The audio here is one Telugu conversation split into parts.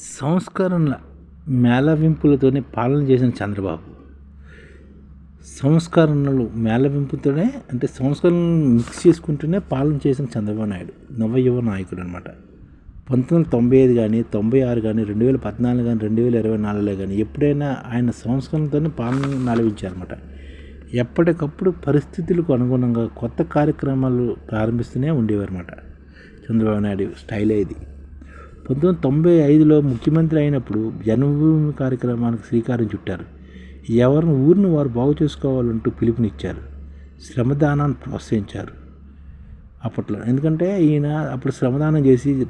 సంస్కరణల మేళవింపులతోనే పాలన చేసిన చంద్రబాబు. సంస్కరణలు మేళవింపుతోనే అంటే సంస్కరణలు మిక్స్ చేసుకుంటూనే పాలన చేసిన చంద్రబాబు నాయుడు. నవయువ నాయకుడు అనమాట పంతొమ్మిది వందల తొంభై ఐదు కానీ తొంభై ఆరు కానీ రెండు వేల పద్నాలుగు కానీ రెండు వేల ఇరవై నాలుగులో కానీ ఎప్పుడైనా ఆయన సంస్కరణతోనే పాలన మేళవించారన్నమాట. ఎప్పటికప్పుడు పరిస్థితులకు అనుగుణంగా కొత్త కార్యక్రమాలు ప్రారంభిస్తూనే ఉండేవారన్నమాట. చంద్రబాబు నాయుడు స్టైలే ఇది. పంతొమ్మిది వందల తొంభై ఐదులో ముఖ్యమంత్రి అయినప్పుడు జన్మభూమి కార్యక్రమానికి శ్రీకారం చుట్టారు. ఎవరిని ఊరిని వారు బాగు చేసుకోవాలంటూ పిలుపునిచ్చారు. శ్రమదానాన్ని ప్రోత్సహించారు. అప్పట్లో ఎందుకంటే ఈయన అప్పుడు శ్రమదానం చేసి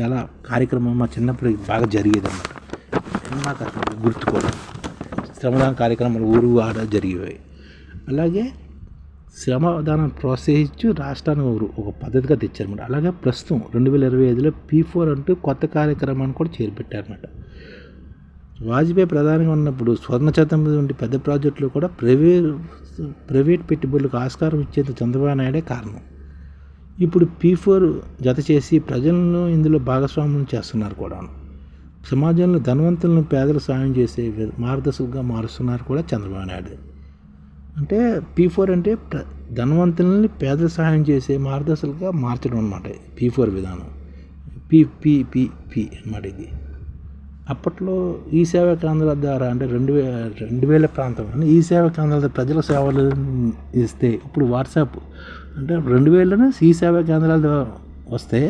చాలా కార్యక్రమం మా చిన్నప్పుడు బాగా జరిగేది అన్నమాట నాకు గుర్తుకోవడం. శ్రమదాన కార్యక్రమాలు ఊరు ఆడ జరిగేవి. అలాగే శ్రమదానం ప్రోత్సహించు రాష్ట్రానికి ఒక- ఒక పద్ధతిగా తెచ్చారన్నమాట. అలాగే ప్రస్తుతం రెండు వేల ఇరవై ఐదులో పీ ఫోర్ అంటూ కొత్త కార్యక్రమాన్ని కూడా చేరిపెట్టారన్నమాట వాజ్పేయి ప్రధానిగా ఉన్నప్పుడు స్వర్ణ శతాబ్ది వంటి పెద్ద ప్రాజెక్టులు కూడా ప్రైవేట్ ప్రైవేట్ పెట్టుబడులకు ఆస్కారం ఇచ్చేందుకు చంద్రబాబు నాయుడే కారణం. ఇప్పుడు పీ ఫోర్ జత చేసి ప్రజలను ఇందులో భాగస్వామ్యం చేస్తున్నారు కూడా. సమాజంలో ధనవంతులను పేదలు సాయం చేసే మార్గదర్శకుగా మారుస్తున్నారు కూడా చంద్రబాబు నాయుడు. అంటే పీ ఫోర్ అంటే ధనవంతులని పేదలు సహాయం చేసే మార్గదర్శకులుగా మార్చడం అనమాట పీ ఫోర్ విధానం. పీ పీ పీ పీ అనమాట ఇది. అప్పట్లో ఈ సేవా కేంద్రాల ద్వారా అంటే రెండు వే రెండు వేల ప్రాంతం ఈ సేవా కేంద్రాల ప్రజల సేవలు ఇస్తే ఇప్పుడు వాట్సాప్ అంటే రెండు వేలలోనే ఈ సేవా కేంద్రాల ద్వారా వస్తే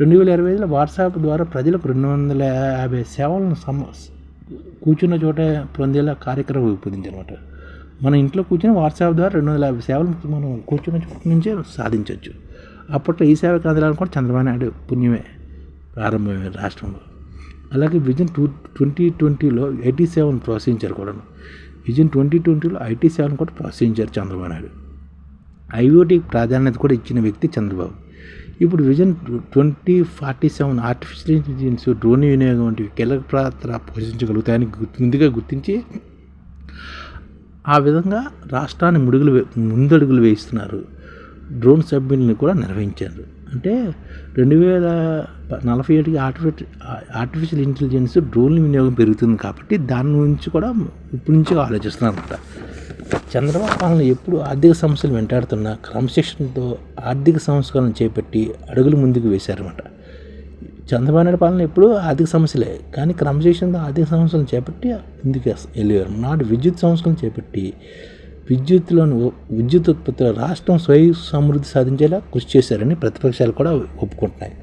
రెండు వేల ఇరవై ఐదులో వాట్సాప్ ద్వారా ప్రజలకు రెండు వందల యాభై సేవలను సమ కూర్చున్న చోట పొందేలా కార్యక్రమం రూపొందించనమాట మన ఇంట్లో కూర్చొని వాట్సాప్ ద్వారా రెండు వందల యాభై సేవలు మనం కూర్చున్న నుంచే సాధించవచ్చు. అప్పట్లో ఈ సేవ కేంద్రాలను కూడా చంద్రబాబు నాయుడు పుణ్యమే ప్రారంభమైన రాష్ట్రంలో. అలాగే విజన్ టూ ట్వంటీ ట్వంటీలో ఐటీ సేవను ప్రోత్సహించారు కూడా విజన్ ట్వంటీ ట్వంటీలో ఐటీ సేవను కూడా ప్రోత్సహించారు చంద్రబాబు నాయుడు. ఐఓటీకి ప్రాధాన్యత కూడా ఇచ్చిన వ్యక్తి చంద్రబాబు. ఇప్పుడు vision twenty forty seven artificial intelligence drone వినియోగం వంటివి కీలక పాత్ర పోషించగలుగుతాయని గుర్తు- ముందుగా గుర్తించి ఆ విధంగా రాష్ట్రాన్ని ముడుగులు వే- ముందడుగులు వేయిస్తున్నారు. డ్రోన్ సబ్మిట్ని కూడా నిర్వహించారు. అంటే రెండు వేల నలభై ఏడుకి ఆర్టిఫిషియల్ ఆర్టిఫిషియల్ ఇంటెలిజెన్స్ డ్రోన్ వినియోగం పెరుగుతుంది కాబట్టి దాని గురించి కూడా ఇప్పటి నుంచి ఆలోచిస్తున్నారు అనమాట చంద్రబాబు పాలన ఎప్పుడు ఆర్థిక సమస్యలు వెంటాడుతున్న క్రమశిక్షణతో ఆర్థిక సంస్కరణ చేపట్టి అడుగులు ముందుకు వేశారన్నమాట. చంద్రబాబు నాయుడు పాలన ఎప్పుడు ఆర్థిక సమస్యలే కానీ క్రమశిక్షణతో ఆర్థిక సమస్యలను చేపట్టి ఇందుకు వెళ్ళేవారు. నాడు విద్యుత్ సంస్కరణ చేపట్టి విద్యుత్లోని విద్యుత్ ఉత్పత్తిలో రాష్ట్రం స్వయం సమృద్ధి సాధించేలా కృషి చేశారని ప్రతిపక్షాలు కూడా ఒప్పుకుంటున్నాయి.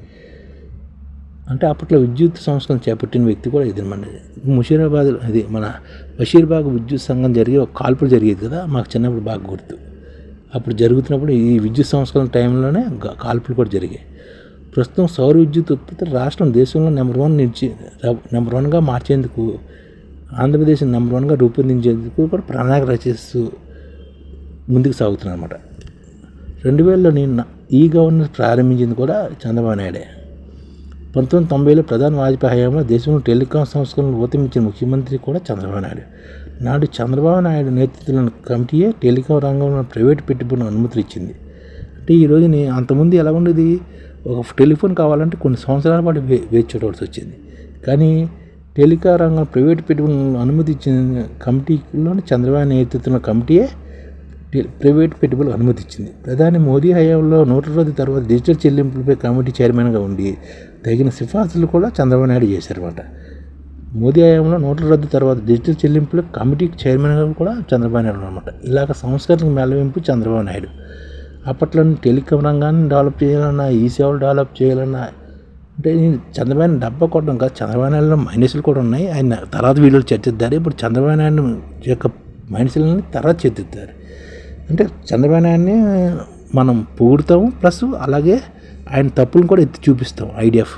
అంటే అప్పట్లో విద్యుత్ సంస్థను చేపట్టిన వ్యక్తి కూడా ఇది మన ముషీరాబాద్ అది మన బషీర్బాగ్ విద్యుత్ సంఘం జరిగే ఒక కాల్పులు జరిగేది కదా మాకు చిన్నప్పుడు బాగా గుర్తు. అప్పుడు జరుగుతున్నప్పుడు ఈ విద్యుత్ సంస్కరణ టైంలోనే కాల్పులు కూడా జరిగాయి. ప్రస్తుతం సౌర విద్యుత్ ఉత్పత్తి రాష్ట్రం దేశంలో నెంబర్ వన్ నిలిచి నెంబర్ వన్గా మార్చేందుకు ఆంధ్రప్రదేశ్ నెంబర్ వన్గా రూపొందించేందుకు కూడా ప్రణాళిక రచిస్తూ ముందుకు సాగుతున్నారు అనమాట రెండు వేలలో నేను ఈ గవర్నర్ ప్రారంభించింది కూడా చంద్రబాబు నాయుడే. పంతొమ్మిది తొంభైలో ప్రధాన వాజ్పేయి హయాంలో దేశంలో టెలికాం సంస్కరణలు ఊతమించిన ముఖ్యమంత్రి కూడా చంద్రబాబు నాయుడు. నాడు చంద్రబాబు నాయుడు నేతృత్వంలోని కమిటీయే టెలికాం రంగంలో ప్రైవేటు పెట్టుబడులను అనుమతులు ఇచ్చింది. అంటే ఈరోజుని రోజు అంతకుముందు ఎలా ఉండేది? ఒక టెలిఫోన్ కావాలంటే కొన్ని సంవత్సరాల పాటు వే వేచి చూడవలసి వచ్చింది. కానీ టెలికా రంగం ప్రైవేట్ పెట్టుబడులను అనుమతి ఇచ్చిన కమిటీలోని చంద్రబాబు నేతృత్వంలో కమిటీయే ప్రైవేట్ పెట్టుబడులు అనుమతి ఇచ్చింది ప్రధాని మోదీ హయాంలో నూట రద్దు తర్వాత డిజిటల్ చెల్లింపులపై కమిటీ చైర్మన్గా ఉండి తగిన సిఫార్సులు కూడా చంద్రబాబు నాయుడు చేశారన్నమాట. మోదీ హయాంలో నోట్ల రద్దు తర్వాత డిజిటల్ చెల్లింపులు కమిటీకి చైర్మన్గా కూడా చంద్రబాబు నాయుడు అనమాట ఇలాగ సంస్కరణకు మేళవింపు చంద్రబాబు నాయుడు. అప్పట్లో టెలికాం రంగాన్ని డెవలప్ చేయాలన్నా ఈ సేవలు డెవలప్ చేయాలన్నా అంటే నేను చంద్రబాబు డబ్బా కొట్టడం కాదు చంద్రబాబు నాయుడులో మైనస్లు కూడా ఉన్నాయి. ఆయన తర్వాత వీడియోలు చర్చిద్దారు. ఇప్పుడు చంద్రబాబు నాయుడు యొక్క మైనస్లని తర్వాత చర్చిద్దారు. అంటే చంద్రబాబు నాయుడిని మనం పొగుడుతాము ప్లస్ అలాగే ఆయన తప్పులను కూడా ఎత్తి చూపిస్తాం ఐడిఎఫ్.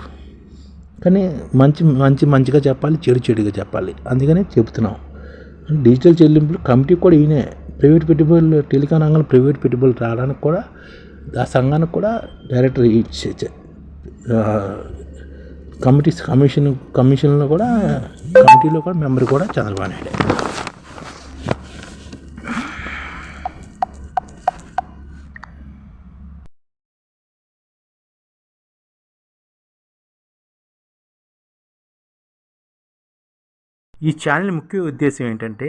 కానీ మంచి మంచి మంచిగా చెప్పాలి చెడు చెడుగా చెప్పాలి. అందుకనే చెబుతున్నాం. డిజిటల్ చెల్లింపులు కమిటీ కూడా ఈయనే ప్రైవేట్ పెట్టుబడులు టెలికాం రంగంలో ప్రైవేట్ పెట్టుబడులు రావడానికి కూడా ఆ సంఘానికి కూడా డైరెక్టర్ ఇచ్చే- కమిటీస్ కమిషన్ కమిషన్లో కూడా కమిటీలో కూడా మెంబర్ కూడా చంద్రబాబు నాయుడు ఈ ఛానల్ ముఖ్య ఉద్దేశం ఏంటంటే